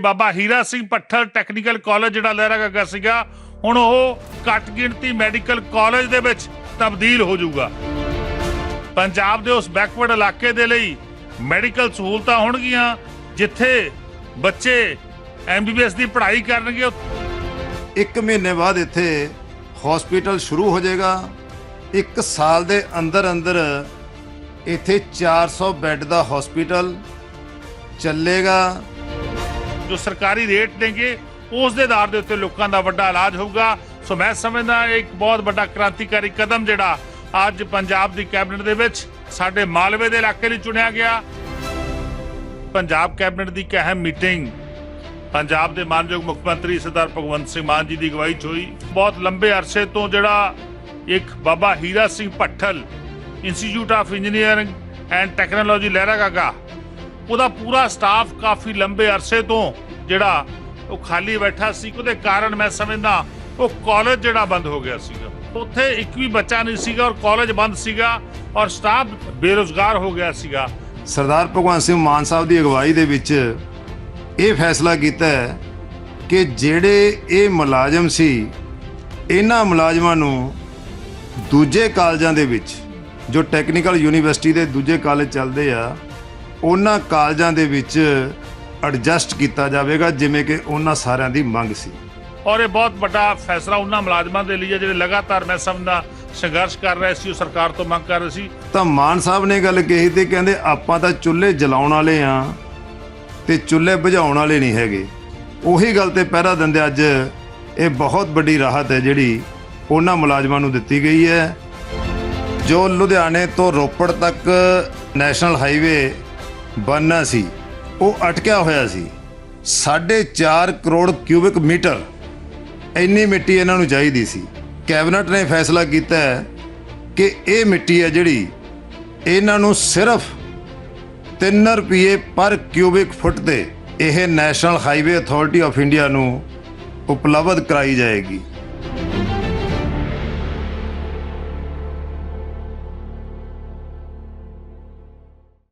ਬਾਬਾ Hira Singh Bhathal technical college ਜਿਹੜਾ ਲਹਿਰਾ ਗੱਗਾ ਸੀਗਾ, ਹੁਣ ਉਹ ਘੱਟ ਗਿਣਤੀ ਮੈਡੀਕਲ ਕਾਲਜ ਦੇ ਵਿੱਚ ਤਬਦੀਲ ਹੋ ਜਾਊਗਾ। ਪੰਜਾਬ ਦੇ ਉਸ ਬੈਕਵਰਡ ਇਲਾਕੇ ਦੇ ਲਈ ਮੈਡੀਕਲ ਸਹੂਲਤਾਂ ਹੋਣਗੀਆਂ, ਜਿੱਥੇ ਬੱਚੇ ਐਮਬੀਬੀਐਸ ਦੀ ਪੜ੍ਹਾਈ ਕਰਨਗੇ। ਇੱਕ ਮਹੀਨੇ ਬਾਅਦ ਇੱਥੇ ਹਸਪੀਟਲ ਸ਼ੁਰੂ ਹੋ ਜਾਏਗਾ। ਇੱਕ ਸਾਲ ਦੇ ਅੰਦਰ ਅੰਦਰ ਇੱਥੇ 400 ਬੈੱਡ ਦਾ ਹਸਪੀਟਲ ਚੱਲੇਗਾ। ਜੋ ਸਰਕਾਰੀ ਰੇਟ ਨੇਗੇ, ਉਸ ਦੇ ਆਧਾਰ ਦੇ ਉੱਤੇ ਲੋਕਾਂ ਦਾ ਵੱਡਾ ਇਲਾਜ ਹੋਊਗਾ। ਸੋ ਮੈਂ ਸਮਝਦਾ ਇੱਕ ਬਹੁਤ ਵੱਡਾ ਕ੍ਰਾਂਤੀਕਾਰੀ ਕਦਮ ਜਿਹੜਾ ਅੱਜ ਪੰਜਾਬ ਦੀ ਕੈਬਨਿਟ ਦੇ ਵਿੱਚ ਸਾਡੇ ਮਾਲਵੇ ਦੇ ਇਲਾਕੇ ਲਈ ਚੁਣਿਆ ਗਿਆ। ਪੰਜਾਬ ਕੈਬਨਿਟ ਦੀ ਇੱਕ ਅਹਿਮ ਮੀਟਿੰਗ ਪੰਜਾਬ ਦੇ ਮਾਨਯੋਗ ਮੁੱਖ ਮੰਤਰੀ ਸਰਦਾਰ ਭਗਵੰਤ ਸਿੰਘ ਮਾਨ ਜੀ ਦੀ ਅਗਵਾਈ 'ਚ ਹੋਈ। ਬਹੁਤ ਲੰਬੇ ਅਰਸੇ ਤੋਂ ਜਿਹੜਾ ਇੱਕ Baba Hira Singh Bhathal institute of engineering and technology Lehragaga ਉਹਦਾ ਪੂਰਾ ਸਟਾਫ ਕਾਫੀ ਲੰਬੇ ਅਰਸੇ ਤੋਂ ਜਿਹੜਾ ਉਹ ਖਾਲੀ ਬੈਠਾ ਸੀ, ਉਹਦੇ ਕਾਰਨ ਮੈਂ ਸਮਝਦਾ ਉਹ ਕਾਲਜ ਜਿਹੜਾ ਬੰਦ ਹੋ ਗਿਆ ਸੀਗਾ। ਉੱਥੇ ਇੱਕ ਵੀ ਬੱਚਾ ਨਹੀਂ ਸੀਗਾ ਔਰ ਕਾਲਜ ਬੰਦ ਸੀਗਾ ਔਰ ਸਟਾਫ ਬੇਰੁਜ਼ਗਾਰ ਹੋ ਗਿਆ ਸੀਗਾ। ਸਰਦਾਰ ਭਗਵੰਤ ਸਿੰਘ ਮਾਨ ਸਾਹਿਬ ਦੀ ਅਗਵਾਈ ਦੇ ਵਿੱਚ ਇਹ ਫੈਸਲਾ ਕੀਤਾ ਹੈ ਕਿ ਜਿਹੜੇ ਇਹ ਮੁਲਾਜ਼ਮ ਸੀ, ਇਹਨਾਂ ਮੁਲਾਜ਼ਮਾਂ ਨੂੰ ਦੂਜੇ ਕਾਲਜਾਂ ਦੇ ਵਿੱਚ, ਜੋ ਟੈਕਨੀਕਲ ਯੂਨੀਵਰਸਿਟੀ ਦੇ ਦੂਜੇ ਕਾਲਜ ਚੱਲਦੇ ਆ ਉਹਨਾਂ ਕਾਲਜਾਂ ਦੇ ਵਿੱਚ ਐਡਜਸਟ ਕੀਤਾ ਜਾਵੇਗਾ ਜਿਵੇਂ ਕਿ ਉਹਨਾਂ ਸਾਰਿਆਂ ਦੀ ਮੰਗ ਸੀ। ਔਰ ਇਹ ਬਹੁਤ ਵੱਡਾ ਫੈਸਲਾ ਉਹਨਾਂ ਮੁਲਾਜ਼ਮਾਂ ਦੇ ਲਈ ਹੈ ਜਿਹੜੇ ਲਗਾਤਾਰ ਮੈਂ ਸਮਝਦਾ ਸੰਘਰਸ਼ ਕਰ ਰਹੇ ਸੀ ਉਹ ਸਰਕਾਰ ਤੋਂ ਮੰਗ ਕਰ ਰਹੇ ਸੀ। ਤਾਂ ਮਾਨ ਸਾਹਿਬ ਨੇ ਗੱਲ ਕਹੀ ਤੇ ਕਹਿੰਦੇ ਆਪਾਂ ਤਾਂ ਚੁੱਲ੍ਹੇ ਜਲਾਉਣ ਵਾਲੇ ਆ ਤੇ ਚੁੱਲ੍ਹੇ ਬੁਝਾਉਣ ਵਾਲੇ ਨਹੀਂ ਹੈਗੇ। ਉਹੀ ਗੱਲ ਤੇ ਪਹਿਰਾ ਦਿੰਦੇ ਅੱਜ ਇਹ ਬਹੁਤ ਵੱਡੀ ਰਾਹਤ ਹੈ ਜਿਹੜੀ ਉਹਨਾਂ ਮੁਲਾਜ਼ਮਾਂ ਨੂੰ ਦਿੱਤੀ ਗਈ ਹੈ ਜੋ ਲੁਧਿਆਣੇ ਤੋਂ ਰੋਪੜ ਤੱਕ ਨੈਸ਼ਨਲ ਹਾਈਵੇ ਬਣਨਾ ਸੀ। ਉਹ ਅਟਕਿਆ ਹੋਇਆ ਸੀ। 4.5 ਕਰੋੜ ਕਿਊਬਿਕ ਮੀਟਰ ਇੰਨੀ ਮਿੱਟੀ ਇਹਨਾਂ ਨੂੰ ਚਾਹੀਦੀ ਸੀ। ਕੈਬਨਿਟ ਨੇ ਫੈਸਲਾ ਕੀਤਾ ਹੈ ਕਿ ਇਹ ਮਿੱਟੀ ਹੈ ਜਿਹੜੀ ਇਹਨਾਂ ਨੂੰ ਸਿਰਫ 3 ਰੁਪਏ ਪਰ ਕਿਊਬਿਕ ਫੁੱਟ ਤੇ ਇਹ national highway authority of India ਨੂੰ ਉਪਲਬਧ ਕਰਾਈ ਜਾਏਗੀ।